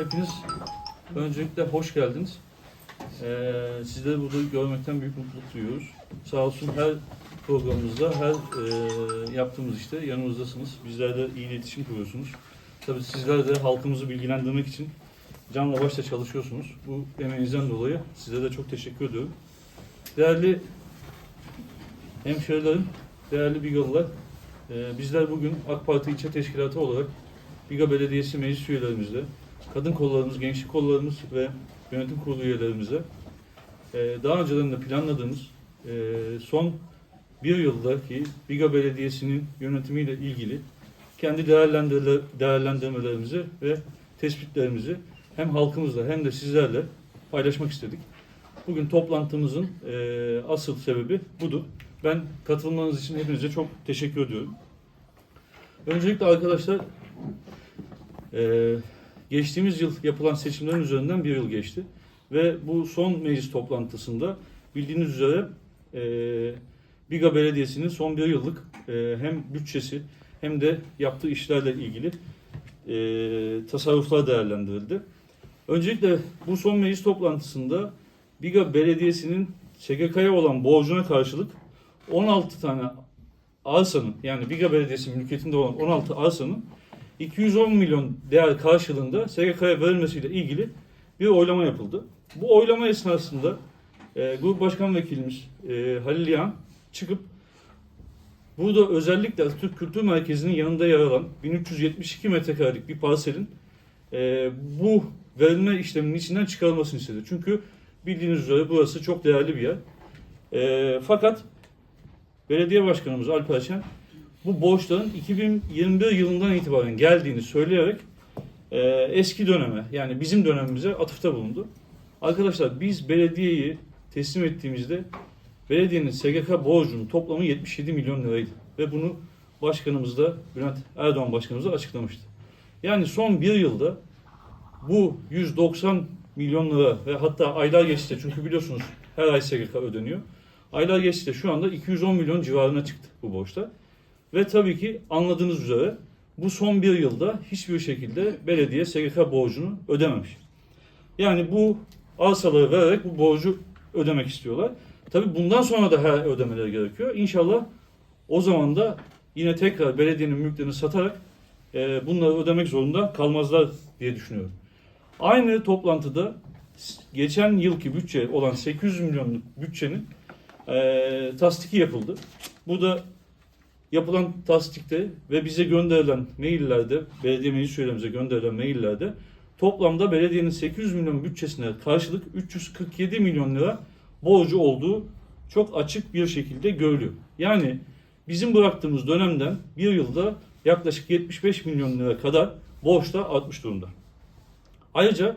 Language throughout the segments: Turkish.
Hepiniz öncelikle hoş geldiniz. Ee, sizleri burada görmekten büyük mutluluk duyuyoruz. Sağ olsun her programımızda, her e, yaptığımız işte yanımızdasınız. Bizlerle iyi iletişim kuruyorsunuz. Tabii sizler de halkımızı bilgilendirmek için canla başla çalışıyorsunuz. Bu emeğinizden dolayı size de çok teşekkür ediyorum. Değerli hemşehrilerim, değerli Bigalılar, e, bizler bugün AK Parti İlçe Teşkilatı olarak Biga Belediyesi meclis üyelerimizle, kadın kollarımız, gençlik kollarımız ve yönetim kurulu üyelerimize e, daha önceden de planladığımız e, son bir yıldaki Biga Belediyesi'nin yönetimiyle ilgili kendi değerlendirme- değerlendirmelerimizi ve tespitlerimizi hem halkımızla hem de sizlerle paylaşmak istedik. Bugün toplantımızın e, asıl sebebi budur. Ben katılmanız için hepinize çok teşekkür ediyorum. Öncelikle arkadaşlar ee, geçtiğimiz yıl yapılan seçimlerin üzerinden bir yıl geçti. Ve bu son meclis toplantısında bildiğiniz üzere e, Biga Belediyesi'nin son bir yıllık e, hem bütçesi hem de yaptığı işlerle ilgili e, tasarruflar değerlendirildi. Öncelikle bu son meclis toplantısında Biga Belediyesi'nin SGK'ya olan borcuna karşılık 16 tane arsanın yani Biga Belediyesi mülkiyetinde olan 16 arsanın 210 milyon değer karşılığında SGK'ya verilmesiyle ilgili bir oylama yapıldı. Bu oylama esnasında e, Grup Başkan Vekilimiz e, Halil Yağan çıkıp burada özellikle Atatürk Kültür Merkezi'nin yanında yer alan 1372 metrekarelik bir parselin e, bu verilme işleminin içinden çıkarılmasını istedi. Çünkü bildiğiniz üzere burası çok değerli bir yer. E, fakat belediye başkanımız Alper Şen bu borçların 2021 yılından itibaren geldiğini söyleyerek e, eski döneme yani bizim dönemimize atıfta bulundu. Arkadaşlar biz belediyeyi teslim ettiğimizde belediyenin SGK borcunun toplamı 77 milyon liraydı. Ve bunu başkanımız da Bülent Erdoğan başkanımız da açıklamıştı. Yani son bir yılda bu 190 milyon lira ve hatta aylar geçti çünkü biliyorsunuz her ay SGK ödeniyor. Aylar geçti şu anda 210 milyon civarına çıktı bu borçlar. Ve tabii ki anladığınız üzere bu son bir yılda hiçbir şekilde belediye SGK borcunu ödememiş. Yani bu arsaları vererek bu borcu ödemek istiyorlar. Tabii bundan sonra da her ödemeleri gerekiyor. İnşallah o zaman da yine tekrar belediyenin mülklerini satarak e, bunları ödemek zorunda kalmazlar diye düşünüyorum. Aynı toplantıda geçen yılki bütçe olan 800 milyonluk bütçenin e, tasdiki yapıldı. Bu da yapılan tasdikte ve bize gönderilen maillerde, belediye meclis üyelerimize gönderilen maillerde toplamda belediyenin 800 milyon bütçesine karşılık 347 milyon lira borcu olduğu çok açık bir şekilde görülüyor. Yani bizim bıraktığımız dönemden bir yılda yaklaşık 75 milyon lira kadar borçta artmış durumda. Ayrıca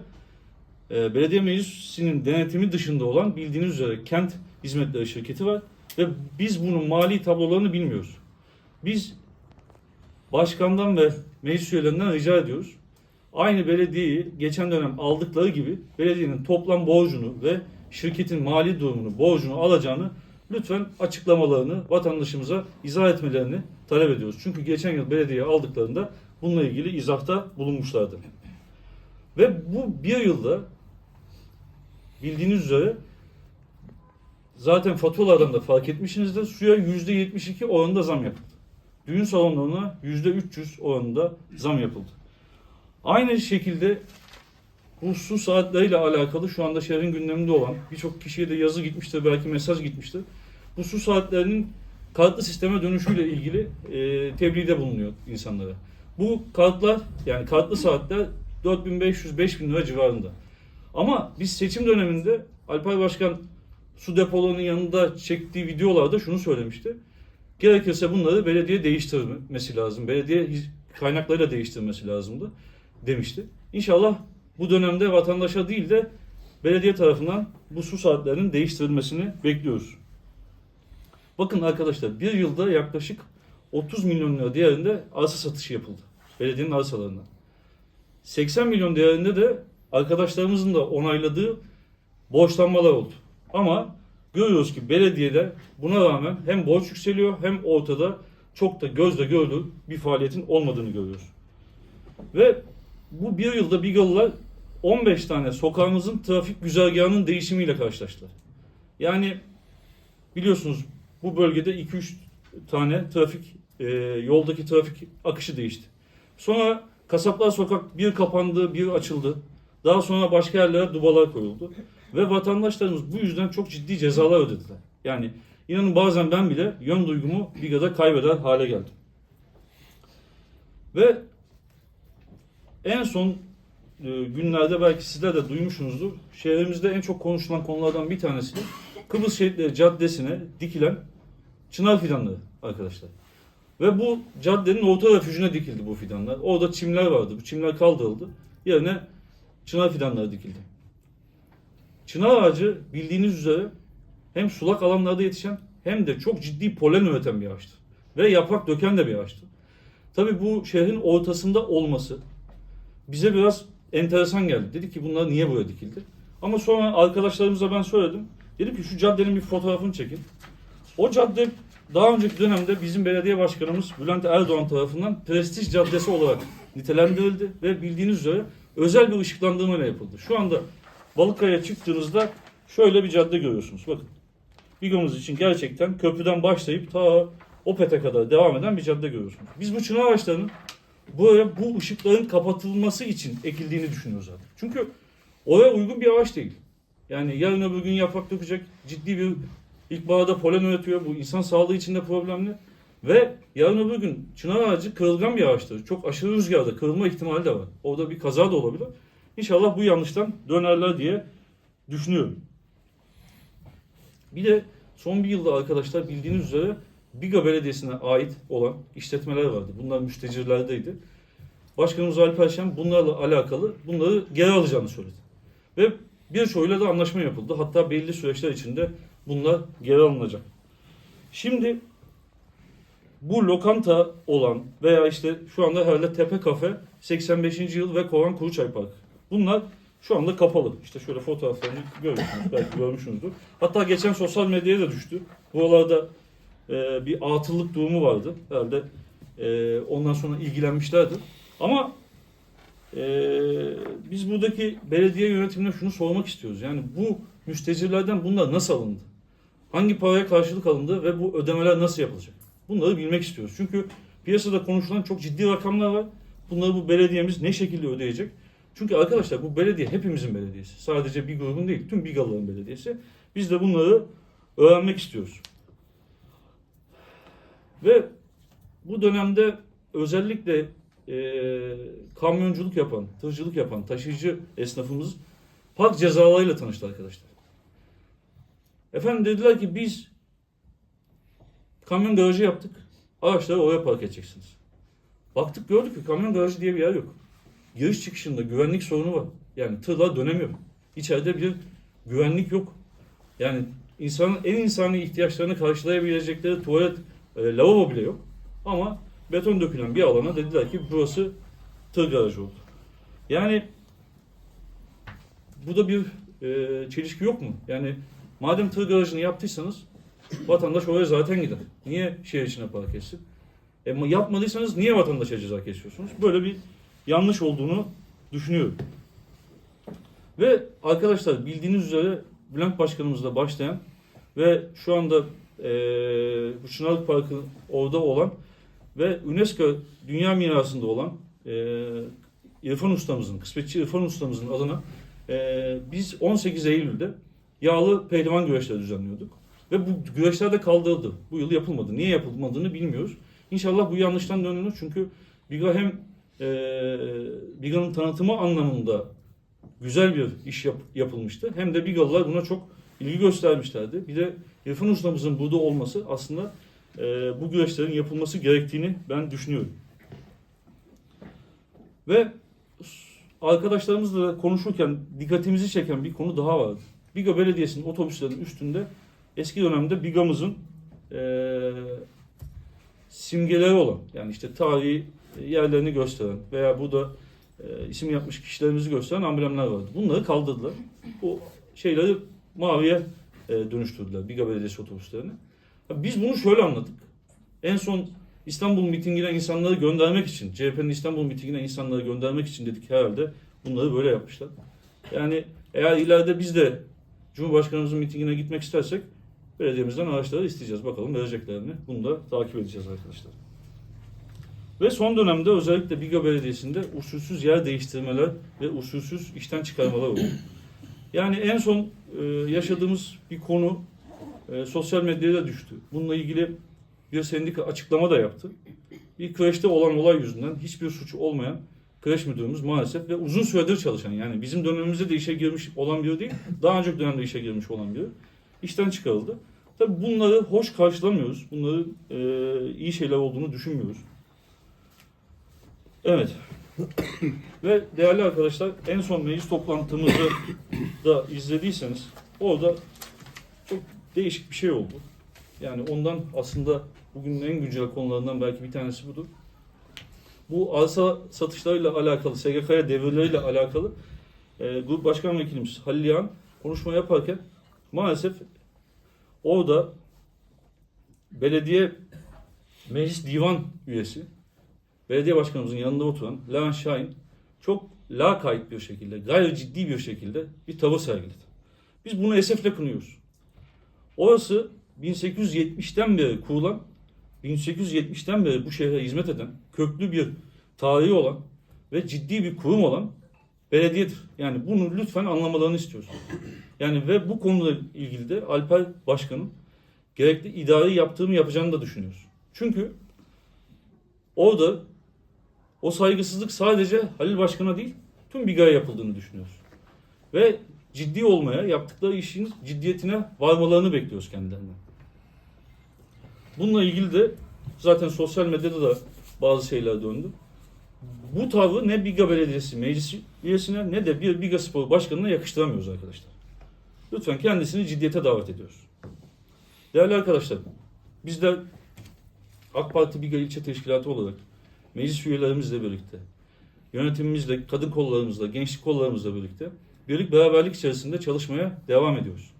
e, belediye meclisinin denetimi dışında olan bildiğiniz üzere kent hizmetleri şirketi var ve biz bunun mali tablolarını bilmiyoruz. Biz başkandan ve meclis üyelerinden rica ediyoruz. Aynı belediyeyi geçen dönem aldıkları gibi belediyenin toplam borcunu ve şirketin mali durumunu, borcunu alacağını lütfen açıklamalarını vatandaşımıza izah etmelerini talep ediyoruz. Çünkü geçen yıl belediye aldıklarında bununla ilgili izahta bulunmuşlardı. Ve bu bir yılda bildiğiniz üzere zaten faturalardan da fark etmişsinizdir. Suya %72 oranında zam yapıldı. Düğün salonlarına %300 oranında zam yapıldı. Aynı şekilde bu su saatleriyle alakalı şu anda şehrin gündeminde olan birçok kişiye de yazı gitmiştir, belki mesaj gitmiştir. Bu su saatlerinin kartlı sisteme dönüşüyle ilgili e, tebliğde bulunuyor insanlara. Bu kartlar yani kartlı saatler 4500-5000 lira civarında. Ama biz seçim döneminde Alpay Başkan su depolarının yanında çektiği videolarda şunu söylemişti. Gerekirse bunları belediye değiştirmesi lazım. Belediye kaynaklarıyla değiştirmesi lazımdı demişti. İnşallah bu dönemde vatandaşa değil de belediye tarafından bu su saatlerinin değiştirilmesini bekliyoruz. Bakın arkadaşlar bir yılda yaklaşık 30 milyon lira değerinde arsa satışı yapıldı. Belediyenin arsalarından. 80 milyon değerinde de arkadaşlarımızın da onayladığı borçlanmalar oldu. Ama görüyoruz ki belediyede buna rağmen hem borç yükseliyor hem ortada çok da gözle görülür bir faaliyetin olmadığını görüyoruz. Ve bu bir yılda Bigalılar 15 tane sokağımızın trafik güzergahının değişimiyle karşılaştılar. Yani biliyorsunuz bu bölgede 2-3 tane trafik e, yoldaki trafik akışı değişti. Sonra Kasaplar Sokak bir kapandı, bir açıldı. Daha sonra başka yerlere dubalar koyuldu. Ve vatandaşlarımız bu yüzden çok ciddi cezalar ödediler. Yani inanın bazen ben bile yön duygumu bir kadar kaybeder hale geldim. Ve en son e, günlerde belki sizler de duymuşsunuzdur. Şehrimizde en çok konuşulan konulardan bir tanesi Kıbrıs Şehitleri Caddesi'ne dikilen çınar fidanları arkadaşlar. Ve bu caddenin orta refüjüne dikildi bu fidanlar. Orada çimler vardı. Bu çimler kaldırıldı. Yerine çınar fidanları dikildi. Çınar ağacı bildiğiniz üzere hem sulak alanlarda yetişen hem de çok ciddi polen üreten bir ağaçtır. Ve yaprak döken de bir ağaçtır. Tabii bu şehrin ortasında olması bize biraz enteresan geldi. Dedik ki bunlar niye buraya dikildi? Ama sonra arkadaşlarımıza ben söyledim. Dedim ki şu caddenin bir fotoğrafını çekin. O cadde daha önceki dönemde bizim belediye başkanımız Bülent Erdoğan tarafından prestij caddesi olarak nitelendirildi ve bildiğiniz üzere özel bir ışıklandırma ile yapıldı. Şu anda Balıkkaya'ya çıktığınızda şöyle bir cadde görüyorsunuz. Bakın. Bigomuz için gerçekten köprüden başlayıp ta Opet'e kadar devam eden bir cadde görüyorsunuz. Biz bu çınar ağaçlarının buraya bu ışıkların kapatılması için ekildiğini düşünüyoruz zaten. Çünkü oraya uygun bir ağaç değil. Yani yarın öbür gün yaprak dökecek ciddi bir ilkbaharda polen üretiyor. Bu insan sağlığı için de problemli. Ve yarın öbür gün çınar ağacı kırılgan bir ağaçtır. Çok aşırı rüzgarda kırılma ihtimali de var. Orada bir kaza da olabilir. İnşallah bu yanlıştan dönerler diye düşünüyorum. Bir de son bir yılda arkadaşlar bildiğiniz üzere Biga Belediyesi'ne ait olan işletmeler vardı. Bunlar müştecirlerdeydi. Başkanımız Alper Şen bunlarla alakalı bunları geri alacağını söyledi. Ve birçoğuyla da anlaşma yapıldı. Hatta belli süreçler içinde bunlar geri alınacak. Şimdi bu lokanta olan veya işte şu anda herhalde Tepe Kafe 85. yıl ve Kovan Kuruçay Park. Bunlar şu anda kapalı. İşte şöyle fotoğraflarını görüyorsunuz. Belki görmüşsünüzdür. Hatta geçen sosyal medyaya da düştü. Buralarda e, bir atıllık durumu vardı. Herhalde e, ondan sonra ilgilenmişlerdi. Ama e, biz buradaki belediye yönetimine şunu sormak istiyoruz. Yani bu müştecirlerden bunlar nasıl alındı? Hangi paraya karşılık alındı ve bu ödemeler nasıl yapılacak? Bunları bilmek istiyoruz. Çünkü piyasada konuşulan çok ciddi rakamlar var. Bunları bu belediyemiz ne şekilde ödeyecek? Çünkü arkadaşlar bu belediye hepimizin belediyesi. Sadece bir grubun değil, tüm Bigalıların belediyesi. Biz de bunları öğrenmek istiyoruz. Ve bu dönemde özellikle e, kamyonculuk yapan, tırcılık yapan, taşıyıcı esnafımız park cezalarıyla tanıştı arkadaşlar. Efendim dediler ki biz kamyon garajı yaptık. Araçları oraya park edeceksiniz. Baktık gördük ki kamyon garajı diye bir yer yok. Giriş çıkışında güvenlik sorunu var. Yani tırlar dönemiyor. İçeride bir güvenlik yok. Yani insanın en insani ihtiyaçlarını karşılayabilecekleri tuvalet, e, lavabo bile yok. Ama beton dökülen bir alana dediler ki burası tır garajı oldu. Yani bu da bir e, çelişki yok mu? Yani madem tır garajını yaptıysanız vatandaş oraya zaten gider. Niye şehir içine park etsin? E, yapmadıysanız niye vatandaşa ceza kesiyorsunuz? Böyle bir yanlış olduğunu düşünüyorum. Ve arkadaşlar bildiğiniz üzere Bülent Başkanımızla başlayan ve şu anda e, Çınarlık Parkı orada olan ve UNESCO Dünya Mirası'nda olan e, İrfan Ustamızın, kısmetçi İrfan Ustamızın adına e, biz 18 Eylül'de yağlı pehlivan güreşleri düzenliyorduk. Ve bu güreşler de kaldırıldı. Bu yıl yapılmadı. Niye yapılmadığını bilmiyoruz. İnşallah bu yanlıştan dönülür. Çünkü Biga hem e, Biga'nın tanıtımı anlamında güzel bir iş yap- yapılmıştı. Hem de Bigalılar buna çok ilgi göstermişlerdi. Bir de İrfan Ustamızın burada olması aslında e, bu güreşlerin yapılması gerektiğini ben düşünüyorum. Ve arkadaşlarımızla da konuşurken dikkatimizi çeken bir konu daha vardı. Biga Belediyesi'nin otobüslerinin üstünde eski dönemde Biga'mızın eee simgeleri olan yani işte tarihi yerlerini gösteren veya burada e, isim yapmış kişilerimizi gösteren amblemler vardı. Bunları kaldırdılar. O şeyleri maviye e, dönüştürdüler Biga Belediyesi otobüslerini. Biz bunu şöyle anladık. En son İstanbul mitingine insanları göndermek için, CHP'nin İstanbul mitingine insanları göndermek için dedik herhalde Bunları böyle yapmışlar. Yani eğer ileride biz de Cumhurbaşkanımızın mitingine gitmek istersek belediyemizden araçları isteyeceğiz. Bakalım verecekler mi? Bunu da takip edeceğiz arkadaşlar. Ve son dönemde özellikle Biga Belediyesi'nde usulsüz yer değiştirmeler ve usulsüz işten çıkarmalar oldu. Yani en son e, yaşadığımız bir konu e, sosyal medyaya düştü. Bununla ilgili bir sendika açıklama da yaptı. Bir kreşte olan olay yüzünden hiçbir suçu olmayan kreş müdürümüz maalesef ve uzun süredir çalışan yani bizim dönemimizde de işe girmiş olan biri değil, daha önceki dönemde işe girmiş olan biri işten çıkarıldı. Tabii bunları hoş karşılamıyoruz. Bunları e, iyi şeyler olduğunu düşünmüyoruz. Evet. Ve değerli arkadaşlar en son meclis toplantımızı da izlediyseniz orada çok değişik bir şey oldu. Yani ondan aslında bugünün en güncel konularından belki bir tanesi budur. Bu arsa satışlarıyla alakalı, SGK'ya devirleriyle alakalı e, Grup Başkan Vekilimiz Halil Yağan konuşma yaparken maalesef orada belediye meclis divan üyesi belediye başkanımızın yanında oturan Levent Şahin çok lakayt bir şekilde, gayri ciddi bir şekilde bir tavır sergiledi. Biz bunu esefle kınıyoruz. Orası 1870'ten beri kurulan, 1870'ten beri bu şehre hizmet eden, köklü bir tarihi olan ve ciddi bir kurum olan belediyedir. Yani bunu lütfen anlamalarını istiyoruz. Yani ve bu konuyla ilgili de Alper Başkan'ın gerekli idari yaptığını yapacağını da düşünüyoruz. Çünkü orada o saygısızlık sadece Halil Başkan'a değil, tüm BİGA'ya yapıldığını düşünüyoruz. Ve ciddi olmaya, yaptıkları işin ciddiyetine varmalarını bekliyoruz kendilerinden. Bununla ilgili de zaten sosyal medyada da bazı şeyler döndü. Bu tavrı ne Biga Belediyesi meclis üyesine ne de bir Biga Spor Başkanı'na yakıştıramıyoruz arkadaşlar. Lütfen kendisini ciddiyete davet ediyoruz. Değerli arkadaşlar, bizler AK Parti Biga İlçe Teşkilatı olarak meclis üyelerimizle birlikte, yönetimimizle, kadın kollarımızla, gençlik kollarımızla birlikte birlik beraberlik içerisinde çalışmaya devam ediyoruz.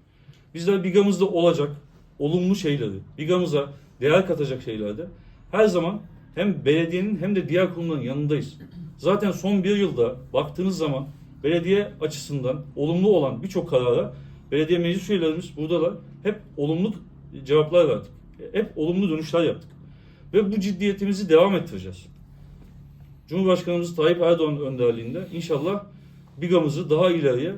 Bizler Biga'mızda olacak olumlu şeyleri, Biga'mıza değer katacak şeylerde her zaman hem belediyenin hem de diğer kurumların yanındayız. Zaten son bir yılda baktığınız zaman belediye açısından olumlu olan birçok karara belediye meclis üyelerimiz buradalar. Hep olumlu cevaplar verdik. Hep olumlu dönüşler yaptık. Ve bu ciddiyetimizi devam ettireceğiz. Cumhurbaşkanımız Tayyip Erdoğan önderliğinde inşallah Biga'mızı daha ileriye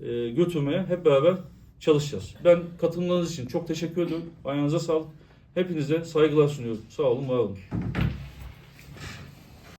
e, götürmeye hep beraber çalışacağız. Ben katılımlarınız için çok teşekkür ediyorum. Ayağınıza sağlık. Hepinize saygılar sunuyorum. Sağ olun, var olun.